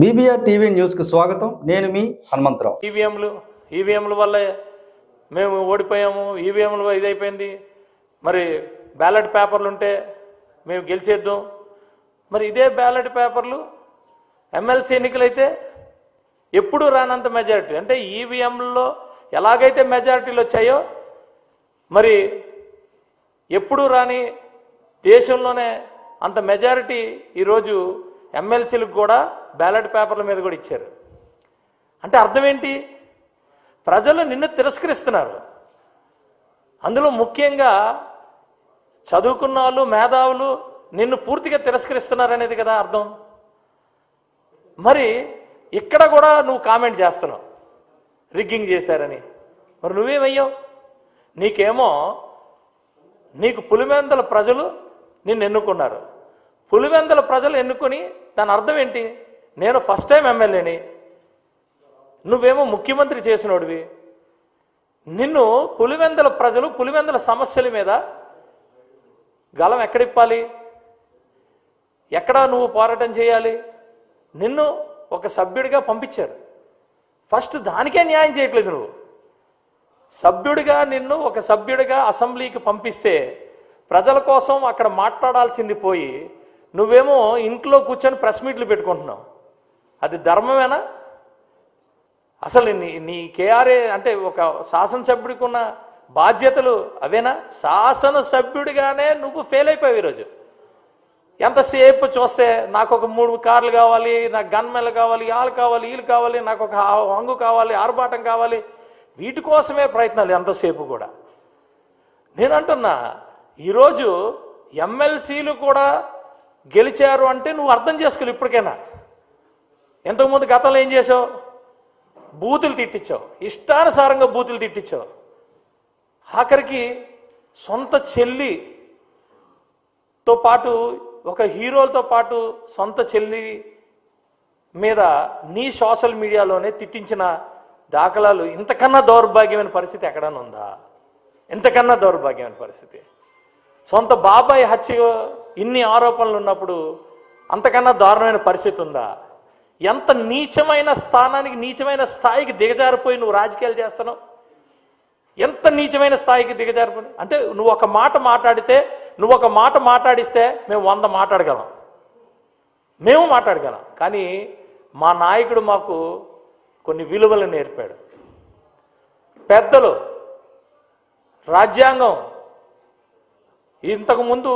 BBR TV న్యూస్కు స్వాగతం. నేను మీ హనుమంతరావు. ఈవీఎంలు ఈవీఎంల వల్ల మేము ఓడిపోయాము. ఈవీఎంలు ఇదైపోయింది. మరి బ్యాలెట్ పేపర్లు ఉంటే మేము గెలిచేద్దాం. మరి ఇదే బ్యాలెట్ పేపర్లు ఎమ్మెల్సీ ఎన్నికలైతే ఎప్పుడు రానంత మెజారిటీ. అంటే ఈవీఎంలలో ఎలాగైతే మెజారిటీలు వచ్చాయో మరి ఎప్పుడు రాని దేశంలోనే అంత మెజారిటీ ఈరోజు ఎమ్మెల్సీలకు కూడా బ్యాలెట్ పేపర్ల మీద కూడా ఇచ్చారు. అంటే అర్థం ఏంటి? ప్రజలు నిన్ను తిరస్కరిస్తున్నారు. అందులో ముఖ్యంగా చదువుకున్న వాళ్ళు మేధావులు నిన్ను పూర్తిగా తిరస్కరిస్తున్నారు అనేది కదా అర్థం. మరి ఇక్కడ కూడా నువ్వు కామెంట్ చేస్తున్నావు. రిగ్గింగ్ చేశారని. మరి నువ్వేమయ్యావు? నీకేమో నీకు పులివెందల ప్రజలు నిన్ను ఎన్నుకున్నారు. పులివెందల ప్రజలు ఎన్నుకొని దాని అర్థం ఏంటి? నేను ఫస్ట్ టైం ఎమ్మెల్యేని నువ్వేమో ముఖ్యమంత్రి చేసినోడివి. నిన్ను పులివెందల ప్రజలు పులివెందల సమస్యల మీద గలం ఎక్కడిప్పాలి ఎక్కడ నువ్వు పోరాటం చేయాలి? నిన్ను ఒక సభ్యుడిగా పంపించారు. ఫస్ట్ దానికే న్యాయం చేయట్లేదు నువ్వు. సభ్యుడిగా నిన్ను ఒక సభ్యుడిగా అసెంబ్లీకి పంపిస్తే ప్రజల కోసం అక్కడ మాట్లాడాల్సింది పోయి నువ్వేమో ఇంట్లో కూర్చొని ప్రెస్ మీట్లు పెట్టుకుంటున్నావు. అది ధర్మమేనా? అసలు నీ నీ కేఆర్ఏ అంటే ఒక శాసనసభ్యుడికి ఉన్న బాధ్యతలు అవేనా? శాసనసభ్యుడిగానే నువ్వు ఫెయిల్ అయిపోయావు ఈరోజు. ఎంతసేపు చూస్తే నాకు ఒక మూడు కార్లు కావాలి నాకు గన్మెన్లు కావాలి వాళ్ళు కావాలి వీళ్ళు కావాలి నాకు ఒక హంగు కావాలి ఆర్భాటం కావాలి. వీటి కోసమే ప్రయత్నాలు ఎంతసేపు కూడా. నేను అంటున్నా ఈరోజు ఎమ్మెల్సీలు కూడా గెలిచారు అంటే నువ్వు అర్థం చేసుకోవాలి ఇప్పటికైనా. ఇంతకుముందు గతంలో ఏం చేసావు బూతులు తిట్టించావు. ఇష్టానుసారంగా బూతులు తిట్టించావు. ఆఖరికి సొంత చెల్లితో పాటు ఒక హీరోలతో పాటు సొంత చెల్లి మీద నీ సోషల్ మీడియాలోనే తిట్టించిన దాఖలాలు ఇంతకన్నా దౌర్భాగ్యమైన పరిస్థితి ఎక్కడన్నా ఉందా? ఇంతకన్నా దౌర్భాగ్యమైన పరిస్థితి. సొంత బాబాయ్ హత్య ఇన్ని ఆరోపణలు ఉన్నప్పుడు అంతకన్నా దారుణమైన పరిస్థితి ఉందా? ఎంత నీచమైన స్థానానికి నీచమైన స్థాయికి దిగజారిపోయి నువ్వు రాజకీయాలు చేస్తున్నావు? ఎంత నీచమైన స్థాయికి దిగజారిపోయి? అంటే నువ్వు ఒక మాట మాట్లాడితే నువ్వు ఒక మాట మాట్లాడిస్తే మేము వంద మాట్లాడగలం. మేము మాట్లాడగలం. కానీ మా నాయకుడు మాకు కొన్ని విలువలు నేర్పాడు. పెద్దలు రాజ్యాంగం ఇంతకుముందు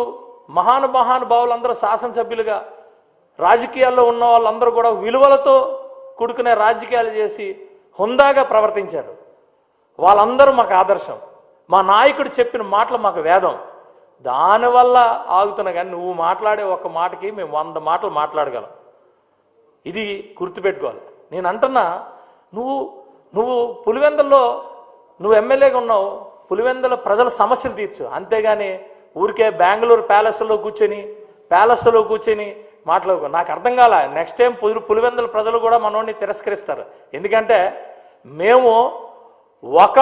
మహాను మహానుభావులందరూ శాసనసభ్యులుగా రాజకీయాల్లో ఉన్న వాళ్ళందరూ కూడా విలువలతో కూడుకునే రాజకీయాలు చేసి హుందాగా ప్రవర్తించారు. వాళ్ళందరూ మాకు ఆదర్శం. మా నాయకుడు చెప్పిన మాటలు మాకు వేదం. దానివల్ల ఆగుతున్నా కానీ నువ్వు మాట్లాడే ఒక మాటకి మేము వంద మాటలు మాట్లాడగలం. ఇది గుర్తుపెట్టుకోవాలి. నేను అంటున్నా నువ్వు నువ్వు పులివెందల్లో నువ్వు ఎమ్మెల్యేగా ఉన్నావు. పులివెందల ప్రజల సమస్యలు తీర్చు. అంతేగాని ఊరికే బెంగళూరు ప్యాలెస్లో కూర్చొని ప్యాలెస్లో కూర్చొని మాట్లాడుకో. నాకు అర్థం కాల? నెక్స్ట్ టైం పులి పులివెందుల ప్రజలు కూడా మనోడిని తిరస్కరిస్తారు. ఎందుకంటే మేము ఒక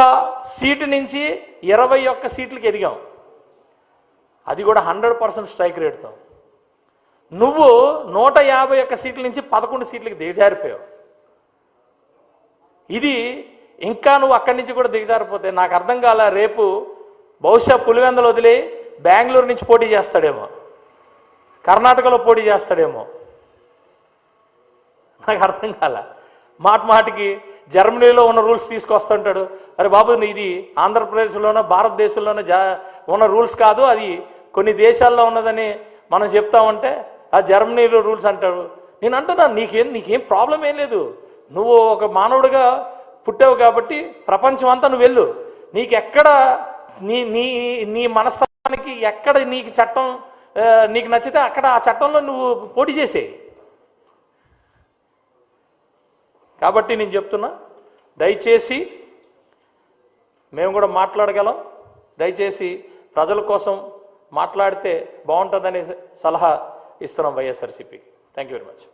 సీటు నుంచి ఇరవై ఒక్క సీట్లకి ఎదిగాం. అది కూడా హండ్రెడ్ పర్సెంట్ స్ట్రైక్ రేట్తో. నువ్వు నూట యాభై ఒక్క సీట్ల నుంచి పదకొండు సీట్లకి దిగజారిపోయావు. ఇది ఇంకా నువ్వు అక్కడి నుంచి కూడా దిగజారిపోతే నాకు అర్థం కాల? రేపు బహుశా పులివెందలు వదిలి బెంగళూరు నుంచి పోటీ చేస్తాడేమో. కర్ణాటకలో పోటీ చేస్తాడేమో. నాకు అర్థం కాల. మాట మాటికి జర్మనీలో ఉన్న రూల్స్ తీసుకొస్తుంటాడు. అరే బాబు ఇది ఆంధ్రప్రదేశ్లోనో భారతదేశంలోనో జా ఉన్న రూల్స్ కాదు అది కొన్ని దేశాల్లో ఉన్నదని మనం చెప్తామంటే ఆ జర్మనీలో రూల్స్ అంటాడు నేను అంటున్నా నీకేం నీకేం ప్రాబ్లం ఏం లేదు. నువ్వు ఒక మానవుడిగా పుట్టావు కాబట్టి ప్రపంచం అంతా నువ్వు వెళ్ళు. నీకెక్కడ నీ నీ నీ మనస్థానానికి ఎక్కడ నీకు చట్టం నీకు నచ్చితే అక్కడ ఆ చట్టంలో నువ్వు పోటీ చేసేయి కాబట్టి నేను చెప్తున్నా దయచేసి మేము కూడా మాట్లాడగలం. దయచేసి ప్రజల కోసం మాట్లాడితే బాగుంటుందనే సలహా ఇస్తున్నాం వైఎస్ఆర్సీపీకి. Thank you very much